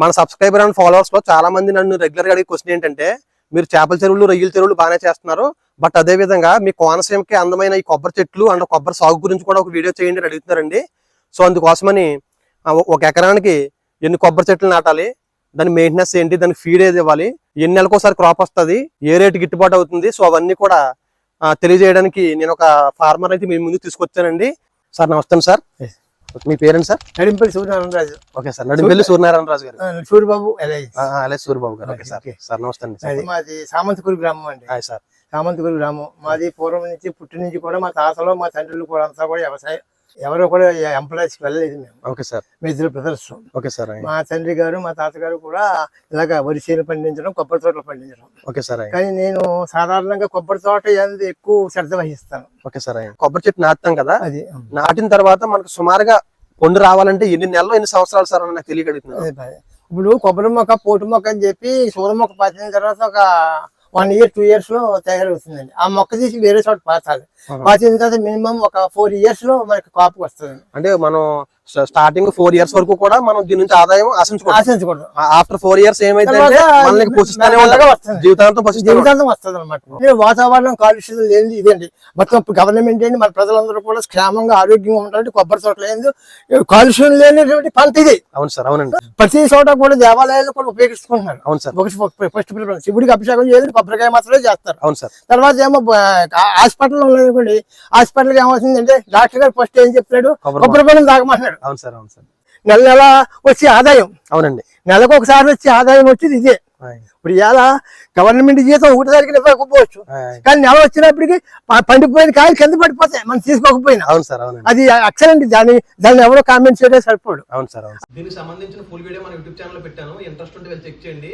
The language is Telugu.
మన సబ్స్క్రైబర్ అండ్ ఫాలోవర్స్లో చాలా మంది నన్ను రెగ్యులర్గా అడిగే క్వశ్చన్ ఏంటంటే మీరు చేపల చెరువులు రొయ్యల చెరువులు బాగానే చేస్తున్నారు బట్ అదే విధంగా మీ కోనసీమకి అందమైన ఈ కొబ్బరి చెట్లు అండ్ కొబ్బరి సాగు గురించి కూడా ఒక వీడియో చేయండి అని అడుగుతున్నారండి. సో అందుకోసమని ఒక ఎకరానికి ఎన్ని కొబ్బరి చెట్లు నాటాలి దాని మెయింటెనెన్స్ ఏంటి దానికి ఫీడ్ ఏది ఇవ్వాలి ఎన్ని నెలలకు ఒకసారి క్రాప్ వస్తుంది ఏ రేటు గిట్టుబాటు అవుతుంది సో అవన్నీ కూడా తెలియజేయడానికి నేను ఒక ఫార్మర్ అయితే మీ ముందు తీసుకొచ్చానండి. సార్ నమస్తే సార్ మీ parent sir? Nadimpalli Suryanarayanaraju. Okay sir Nadipalli Suryanarayana Raju గారు. ఆ, అలాగే సూర్యబాబు గారు. Okay sir. సార్ నమస్తే అండి మాది సామంతపూర్ గ్రామం అండి. Hi sir. సామంతపూర్ గ్రామం. మాది పూర్వం నుంచి పుట్టి నుంచి కూడా మా తాతలు మా తండ్రులు కూడా అంతా కూడా వ్యవసాయం ఎవరు కూడా ఎంప్లాయీస్ వెళ్ళలేదు మేము. Okay sir. మీ ఇద్దరు బ్రదర్స్ ఓకే సార్ మా తండ్రి గారు మా తాతగారు కూడా ఇలాగ వరి చేను పండించడం కొబ్బరి తోటలు పండించడం. ఓకే సార్ కానీ నేను సాధారణంగా కొబ్బరి తోట ఎక్కువ శ్రద్ధ వహిస్తాను. ఓకే సార్ కొబ్బరి చెట్టు నాటుతాం కదా? అది నాటిన తర్వాత మనకు సుమారుగా పండు రావాలంటే ఎన్ని నెలలు ఎన్ని సంవత్సరాలు సార్ అని నాకు తెలియగలుగుతున్నాను. ఇప్పుడు కొబ్బరి మొక్క పోటు మొక్క అని చెప్పి సూర్య మొక్క పాతిన తర్వాత ఒక వన్ ఇయర్ టూ ఇయర్స్లో తయారవుతుందండి. ఆ మొక్క తీసి వేరే చోట పాతాలి. పాతిన తర్వాత మినిమం ఒక ఫోర్ ఇయర్స్లో మనకి కాపు వస్తుంది అంటే మనం స్టార్టింగ్ ఫోర్ ఇయర్స్ వరకు కూడా మనం దీని నుంచి ఆదాయం ఆశించకూడదు. ఆఫ్టర్ ఫోర్ ఇయర్స్ ఏమైతే పోషిస్తానే. జీవితాంతం. జీవితాంతం వస్తుంది అనమాట వాతావరణం కాలుష్యం లేనిది ఇదండి మొత్తం గవర్నమెంట్ ఏంటి? మన ప్రజలందరూ కూడా క్షేమంగా ఆరోగ్యంగా ఉంటారంటే కొబ్బరి తోటలు ఏంది కాలుష్యం లేనిటువంటి పంట ఇది. అవును సార్ అవునండి. ప్రతి చోట కూడా దేవాలయాలు కూడా ఉపయోగిస్తున్నారు. అవును సార్. ఫస్ట్ ప్రిఫరెన్స్ శివుడికి అభిషేకం చేయాలి కొబ్బరికాయ మాత్రమే చేస్తారు. అవును సార్. తర్వాత ఏమో హాస్పిటల్ అనుకోండి హాస్పిటల్కి ఏమవుతుందంటే డాక్టర్ గారు ఫస్ట్ ఏం చెప్తాడు? కొబ్బరి పనులు తాగమంటున్నాడు. అవును సార్ అవును సార్. నెల నెల వచ్చే ఆదాయం. అవునండి. నెలకు ఒకసారి వచ్చే ఆదాయం వచ్చేది ఇదే. ఇప్పుడు ఇలా గవర్నమెంట్ జీతం ఒకటి తారీఖున ఇవ్వకపోవచ్చు. కానీ నెల వచ్చినప్పటికి పండిపోయిన కాయలు కింద పడిపోతాయి మనం తీసుకోకపోయినా. అవును సార్ అవునండి. అది ఎక్సలెంట్ దాన్ని దాన్ని ఎవరో కామెంట్ చేయడం సరిపోడు అవును సార్ అవును దీనికి సంబంధించిన ఫుల్ వీడియో మన యూట్యూబ్ ఛానల్ పెట్టాను. ఇంట్రెస్ట్ ఉంటే వెళ్ళి చెక్ చేయండి.